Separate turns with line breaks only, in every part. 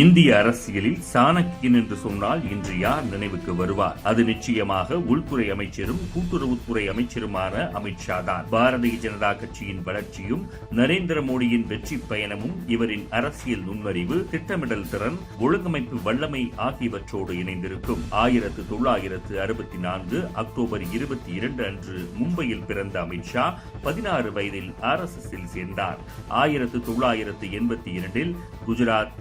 இந்திய அரசியலில் சாணக்கியன் என்று சொன்னால் இன்று யார் நினைவுக்கு வருவார்? அது நிச்சயமாக உள்துறை அமைச்சரும் கூட்டுறவுத்துறை அமைச்சருமான அமித்ஷா தான். பாரதிய ஜனதா கட்சியின் வளர்ச்சியும் நரேந்திர மோடியின் வெற்றி பயணமும் இவரின் அரசியல் நுண்ணறிவு திட்டமிடல் திறன் ஒழுங்கமைப்பு வல்லமை ஆகியவற்றோடு இணைந்திருக்கும். ஆயிரத்து தொள்ளாயிரத்து அறுபத்தி நான்கு அக்டோபர் இருபத்தி இரண்டு அன்று மும்பையில் பிறந்த அமித்ஷா பதினாறு வயதில் ஆர் எஸ் எஸ் சேர்ந்தார். ஆயிரத்து தொள்ளாயிரத்து எண்பத்தி இரண்டில் குஜராத்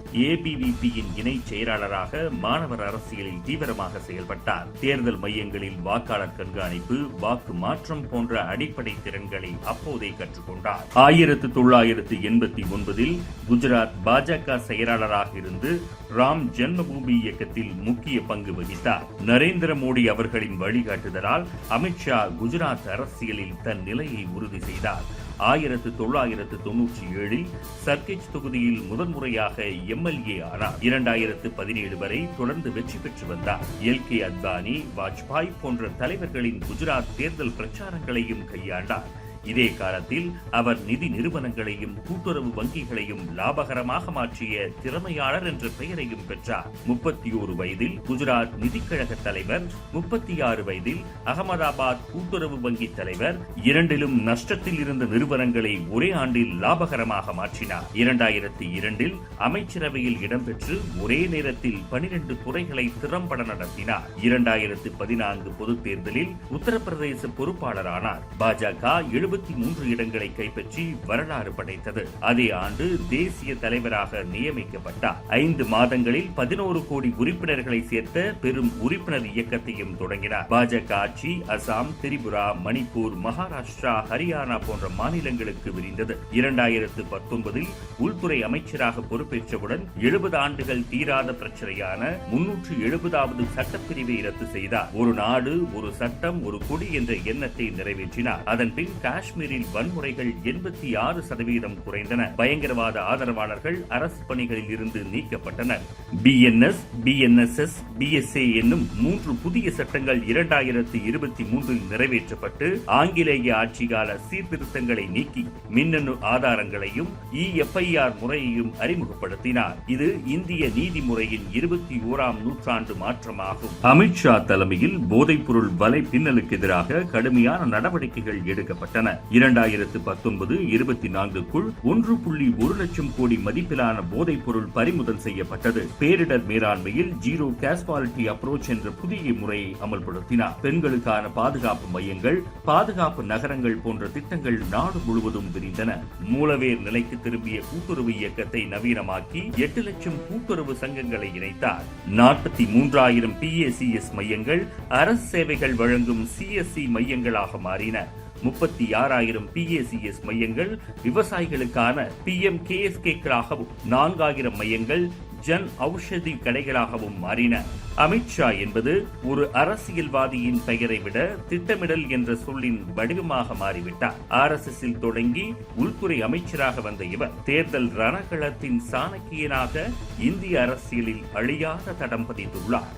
ஏவிபியின் இணை செயலாளராக மாணவர் அரசியலில் தீவிரமாக செயல்பட்டார். தேர்தல் மையங்களில் வாக்காளர் கண்காணிப்பு வாக்கு மாற்றம் போன்ற அடிப்படை திறன்களை அப்போதே கற்றுக்கொண்டார். ஆயிரத்து தொள்ளாயிரத்து எண்பத்தி ஒன்பதில் குஜராத் பாஜக செயலாளராக இருந்து ராம் ஜென்மபூமி இயக்கத்தில் முக்கிய பங்கு வகித்தார். நரேந்திர மோடி அவர்களின் வழிகாட்டுதலால் அமித்ஷா குஜராத் அரசியலில் தன் நிலையை உறுதி செய்தார். ஆயிரத்து தொள்ளாயிரத்து தொன்னூற்றி ஏழில் சர்க்கிச் தொகுதியில் முதன்முறையாக எம்எல்ஏ ஆனார். இரண்டாயிரத்து பதினேழு வரை தொடர்ந்து வெற்றி பெற்று வந்தார். எல். கே. அத்வானி வாஜ்பாய் போன்ற தலைவர்களின் குஜராத் தேர்தல் பிரச்சாரங்களையும் கையாண்டார். இதே காலத்தில் அவர் நிதி நிறுவனங்களையும் கூட்டுறவு வங்கிகளையும் லாபகரமாக மாற்றிய திறமையாளர் என்ற பெயரையும் பெற்றார். முப்பத்தி ஓரு வயதில் குஜராத் நிதிக்கழக தலைவர் முப்பத்தி ஆறு வயதில் அகமதாபாத் கூட்டுறவு வங்கி தலைவர் இரண்டிலும் நஷ்டத்தில் இருந்த நிறுவனங்களை ஒரே ஆண்டில் லாபகரமாக மாற்றினார். இரண்டாயிரத்தி இரண்டில் அமைச்சரவையில் இடம்பெற்று ஒரே நேரத்தில் பனிரெண்டு துறைகளை திறம்பட நடத்தினார். இரண்டாயிரத்து பதினான்கு பொதுத் தேர்தலில் உத்தரப்பிரதேச பொறுப்பாளரானார். பாஜக எழுபத்தி மூன்று இடங்களை கைப்பற்றி வரலாறு படைத்தது. அதே ஆண்டு தேசிய தலைவராக நியமிக்கப்பட்டார். ஐந்து மாதங்களில் பதினோரு கோடி உறுப்பினர்களை சேர்த்த பெரும் உறுப்பினர் இயக்கத்தையும் தொடங்கினார். பாஜக ஆட்சி அசாம் திரிபுரா மணிப்பூர் மகாராஷ்டிரா ஹரியானா போன்ற மாநிலங்களுக்கு விரிந்தது. இரண்டாயிரத்து பத்தொன்பதில் உள்துறை அமைச்சராக பொறுப்பேற்றவுடன் எழுபது ஆண்டுகள் தீராத பிரச்சனையான முன்னூற்று எழுபதாவது சட்டப்பிரிவை ரத்து செய்தார். ஒரு நாடு ஒரு சட்டம் ஒரு கொடி என்ற எண்ணத்தை நிறைவேற்றினார். அதன் பின் காஷ்மீரில் வன்முறைகள் எண்பத்தி ஆறு சதவீதம் குறைந்தன. பயங்கரவாத ஆதரவாளர்கள் அரசு பணிகளில் இருந்து நீக்கப்பட்டனர். பிஎன்எஸ் பிஎன்எஸ்எஸ் பிஎஸ்ஏ என்னும் மூன்று புதிய சட்டங்கள் இரண்டாயிரத்து இருபத்தி மூன்றில் நிறைவேற்றப்பட்டு ஆங்கிலேய ஆட்சிகால சீர்திருத்தங்களை நீக்கி மின்னணு ஆதாரங்களையும் இஎஃப்ஐஆர் முறையையும் அறிமுகப்படுத்தினார். இது இந்திய நீதிமுறையின் இருபத்தி ஓராம் நூற்றாண்டு மாற்றமாகும். அமித்ஷா தலைமையில் போதைப்பொருள் வலை பின்னலுக்கு எதிராக கடுமையான நடவடிக்கைகள் எடுக்கப்பட்டன. உள்ளன இரண்டாயிரத்து பத்தொன்பது இருபத்தி நான்குக்குள் ஒன்று புள்ளி ஒரு லட்சம் கோடி மதிப்பிலான போதைப் பொருள் பறிமுதல் செய்யப்பட்டது. பேரிடர் மேலாண்மையில் ஜீரோ கேஸ்பாலிட்டி அப்ரோச் என்ற புதிய முறையை அமல்படுத்தினார். பெண்களுக்கான பாதுகாப்பு மையங்கள் பாதுகாப்பு நகரங்கள் போன்ற திட்டங்கள் நாடு முழுவதும் விரிந்தன. மூலவேர் நிலைக்கு திரும்பிய கூட்டுறவு இயக்கத்தை நவீனமாக்கி எட்டு லட்சம் கூட்டுறவு சங்கங்களை இணைத்தார். நாற்பத்தி மூன்றாயிரம் பிஏசிஎஸ் மையங்கள் அரசு சேவைகள் வழங்கும் சிஎஸ்சி மையங்களாக மாறின. முப்பத்தி ஆறாயிரம் பிஏசிஎஸ் மையங்கள் விவசாயிகளுக்கான பி எம் கேஎஸ்கேக்களாகவும் நான்காயிரம் மையங்கள் ஜன் ஔஷதி கடைகளாகவும் மாறின. அமித்ஷா என்பது ஒரு அரசியல்வாதியின் பெயரை விட திட்டமிடல் என்ற சொல்லின் வடிவமாக மாறிவிட்டார். ஆர் எஸ் எஸ் தொடங்கி உள்துறை அமைச்சராக வந்த இவர் தேர்தல் ரணகளத்தின் சாணக்கியனாக இந்திய அரசியலில் அழியாத தடம் பதித்துள்ளார்.